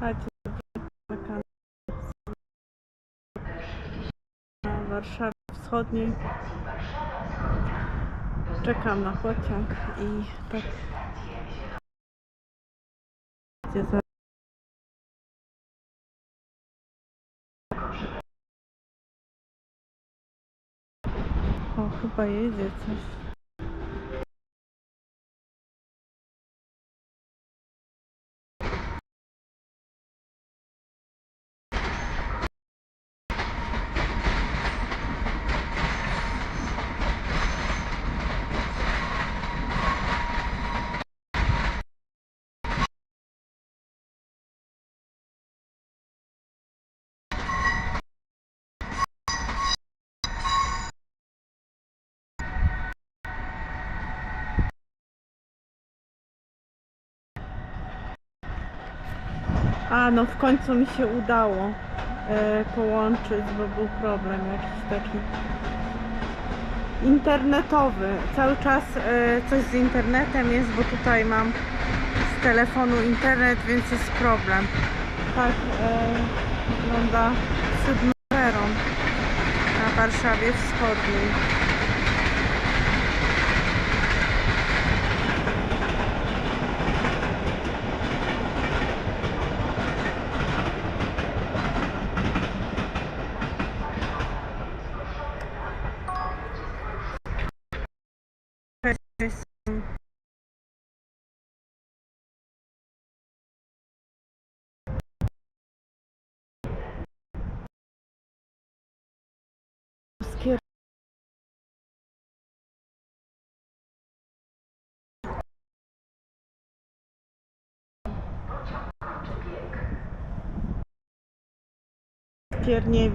Chodźcie na Warszawie Wschodniej. Czekam na pociąg i tak. O, chyba jedzie coś. A, no w końcu mi się udało e, połączyć, bo był problem jakiś taki internetowy. Cały czas e, coś z internetem jest, bo tutaj mam z telefonu internet, więc jest problem. Tak e, wygląda Sydneron na Warszawie Wschodniej. Cześć. Skier- Właśnie.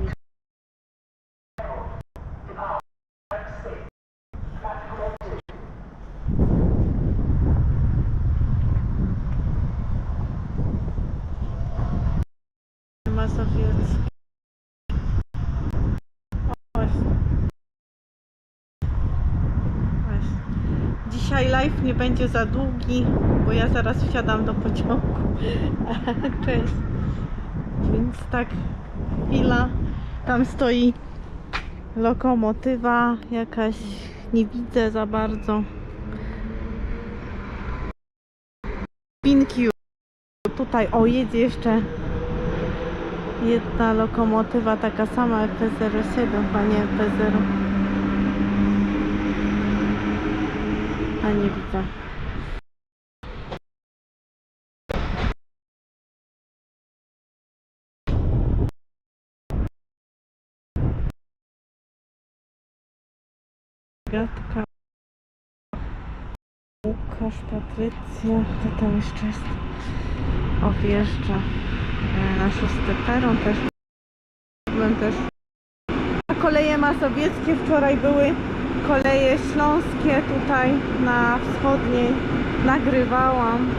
Właśnie. Dzisiaj live nie będzie za długi, bo ja zaraz wsiadam do pociągu. Cześć. Więc tak, chwila. Tam stoi lokomotywa jakaś. Nie widzę za bardzo. Pinki. Tutaj, o, jedzie jeszcze jedna lokomotywa taka sama jak P07, a nie P0. A nie widzę. Gatka. Łukasz, Patrycja, kto tam jeszcze jest? O, wjeżdża e, na szósty peron też. Byłem też. A Koleje mazowieckie wczoraj były koleje śląskie tutaj na wschodniej. Nagrywałam.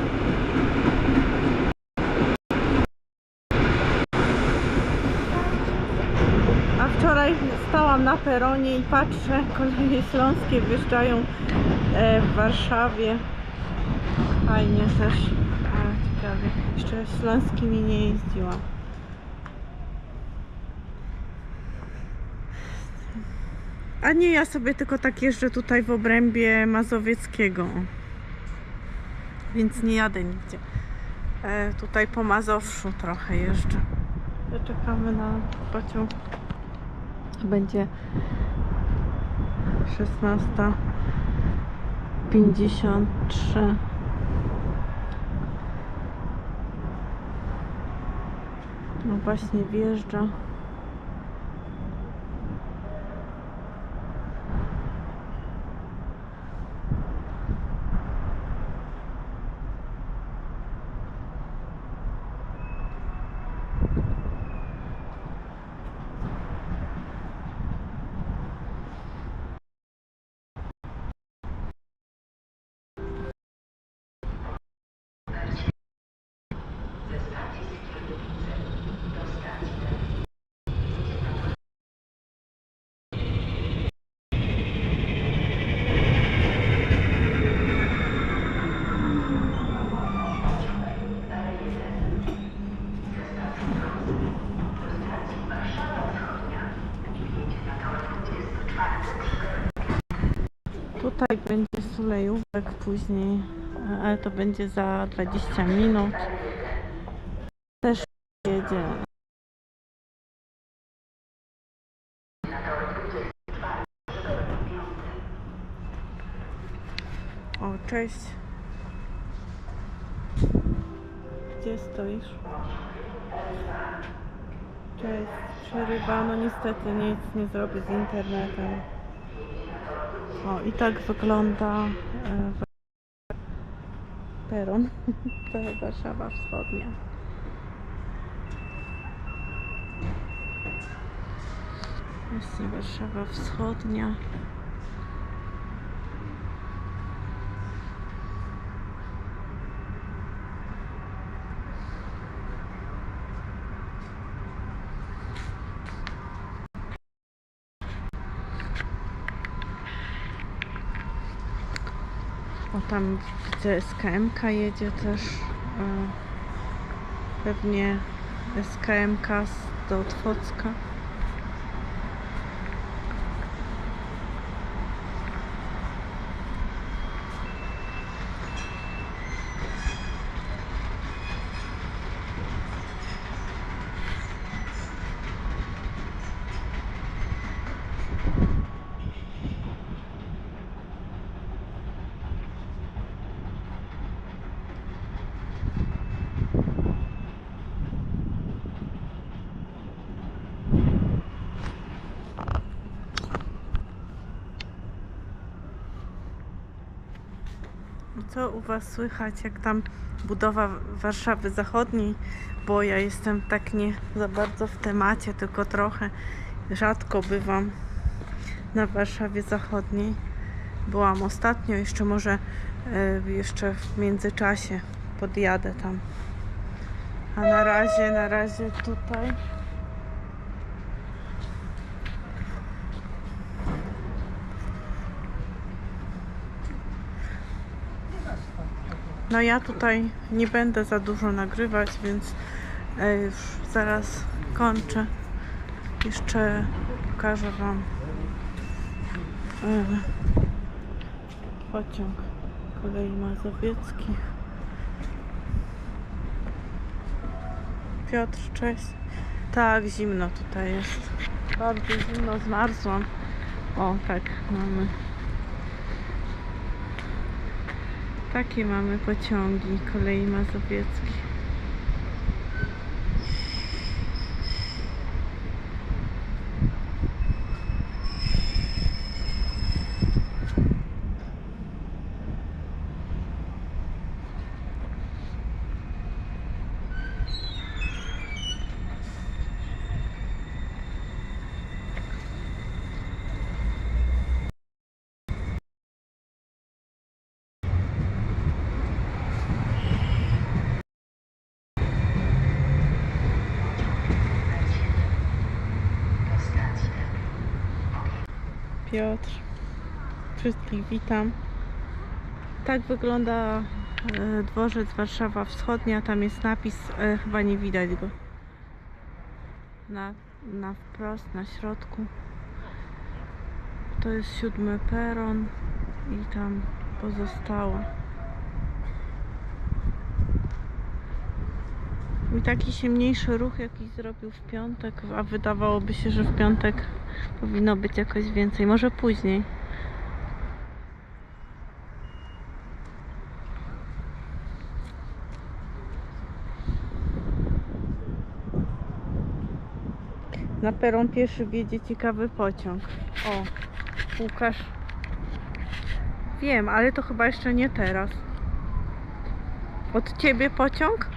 A wczoraj stałam na peronie i patrzę, koleje śląskie wjeżdżają e, w Warszawie. Fajnie też. A, ciekawie. Jeszcze śląskimi nie jeździłam. A nie, ja sobie tylko tak jeżdżę tutaj w obrębie Mazowieckiego. Więc nie jadę nigdzie. E, tutaj po Mazowszu trochę jeżdżę. Czekamy na pociąg. Będzie 16.53. No właśnie wjeżdża. Tutaj będzie sulejówek później, ale to będzie za 20 minut. Też jedzie. O, cześć. Gdzie stoisz? Cześć. Przerywa. No niestety nic nie zrobię z internetem. O, i tak wygląda e, peron. Warszawa Wschodnia. Właśnie Warszawa Wschodnia. O tam widzę SKMK jedzie też. e, Pewnie SKMK do Otwocka. Co u Was słychać, jak tam budowa Warszawy Zachodniej? Bo ja jestem tak nie za bardzo w temacie, tylko trochę rzadko bywam na Warszawie Zachodniej. Byłam ostatnio, jeszcze może e, jeszcze w międzyczasie podjadę tam. A na razie, na razie tutaj. No ja tutaj nie będę za dużo nagrywać, więc e, już zaraz kończę. Jeszcze pokażę Wam e, pociąg kolei mazowieckich. Piotr, cześć. Tak, zimno tutaj jest. Bardzo zimno, zmarzłam. O, tak, mamy Takie mamy pociągi kolei mazowieckich. Piotr. Wszystkich witam. Tak wygląda e, dworzec Warszawa Wschodnia. Tam jest napis, e, chyba nie widać go. Na, na wprost, na środku. To jest siódmy peron i tam pozostałe. I taki się mniejszy ruch jakiś zrobił w piątek, a wydawałoby się, że w piątek powinno być jakoś więcej, może później. Na peron pieszy wjedzie ciekawy pociąg. O, Łukasz. Wiem, ale to chyba jeszcze nie teraz. Od ciebie pociąg?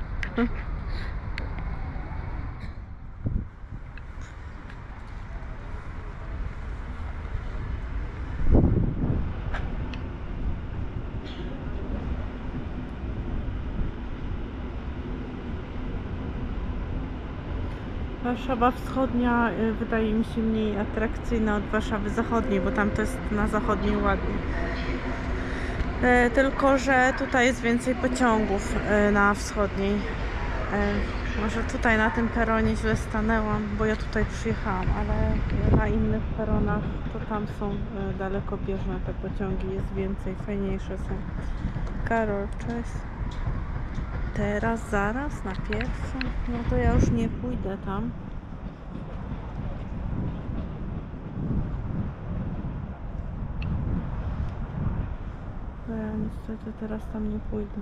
Warszawa Wschodnia y, wydaje mi się mniej atrakcyjna od Warszawy Zachodniej, bo tam to jest na zachodniej ładnie. E, tylko, że tutaj jest więcej pociągów e, na wschodniej. E, Może tutaj na tym peronie źle stanęłam, bo ja tutaj przyjechałam, ale na innych peronach to tam są dalekobieżne te pociągi, jest więcej, fajniejsze są. Karol, cześć. Teraz, zaraz, na pierwszą? No to ja już nie pójdę tam. Ja niestety teraz tam nie pójdę.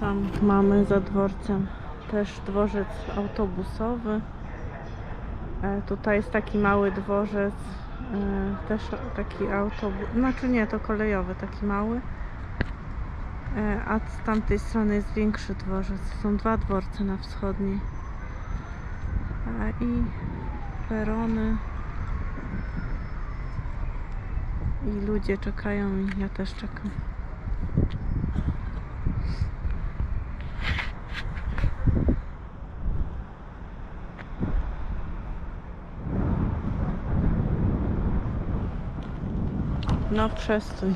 Tam mamy za dworcem też dworzec autobusowy. E, tutaj jest taki mały dworzec, e, też taki autobus, znaczy nie, to kolejowy, taki mały. E, a z tamtej strony jest większy dworzec. Są dwa dworce na wschodniej. I perony. I ludzie czekają i ja też czekam. No przestój.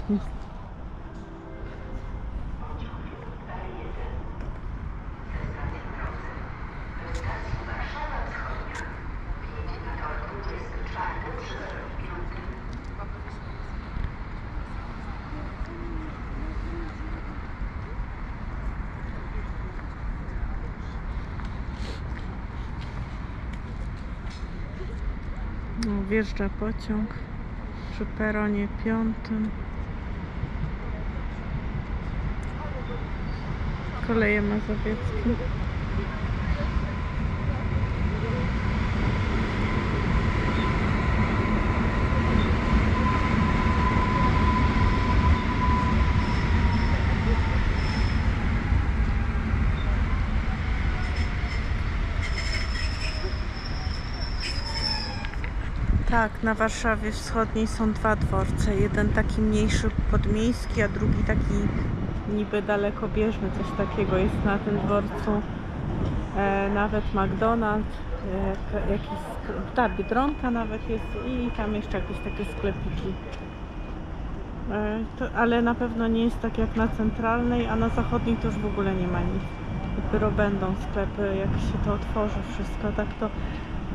Wjeżdża pociąg przy peronie piątym. Koleje mazowieckie. Tak, na Warszawie Wschodniej są dwa dworce. Jeden taki mniejszy podmiejski, a drugi taki niby dalekobieżny, coś takiego jest na tym dworcu. E, nawet McDonald's, e, jakiś, ta Biedronka nawet jest i tam jeszcze jakieś takie sklepiki. E, to, ale na pewno nie jest tak jak na centralnej, a na zachodniej to już w ogóle nie ma nic. Dopiero będą sklepy, jak się to otworzy wszystko. Tak to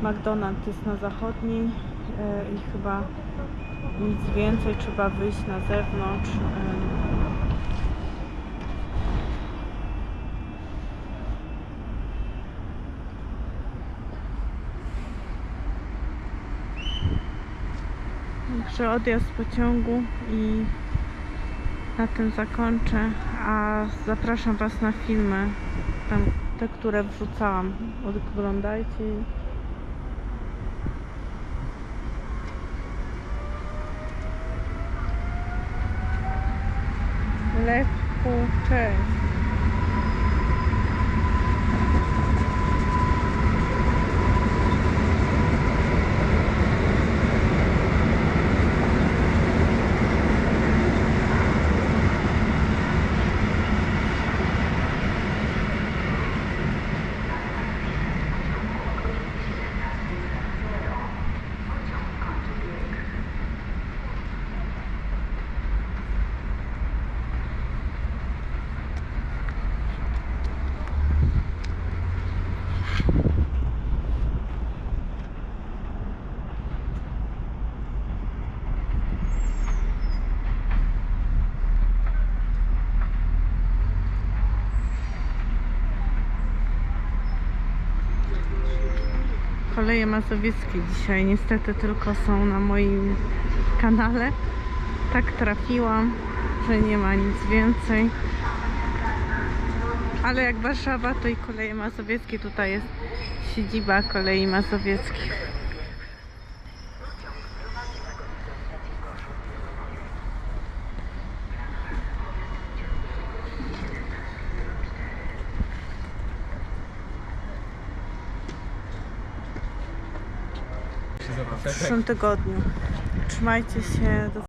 McDonald's jest na zachodniej i chyba nic więcej, trzeba wyjść na zewnątrz. e. Także odjazd pociągu i na tym zakończę, a zapraszam Was na filmy, tam te, które wrzucałam. Oglądajcie. Lechu, cześć. Koleje mazowieckie dzisiaj niestety tylko są na moim kanale. Tak trafiłam, że nie ma nic więcej. Ale jak Warszawa, to i koleje mazowieckie. Tutaj jest siedziba kolei mazowieckich. W przyszłym tygodniu. Trzymajcie się. Do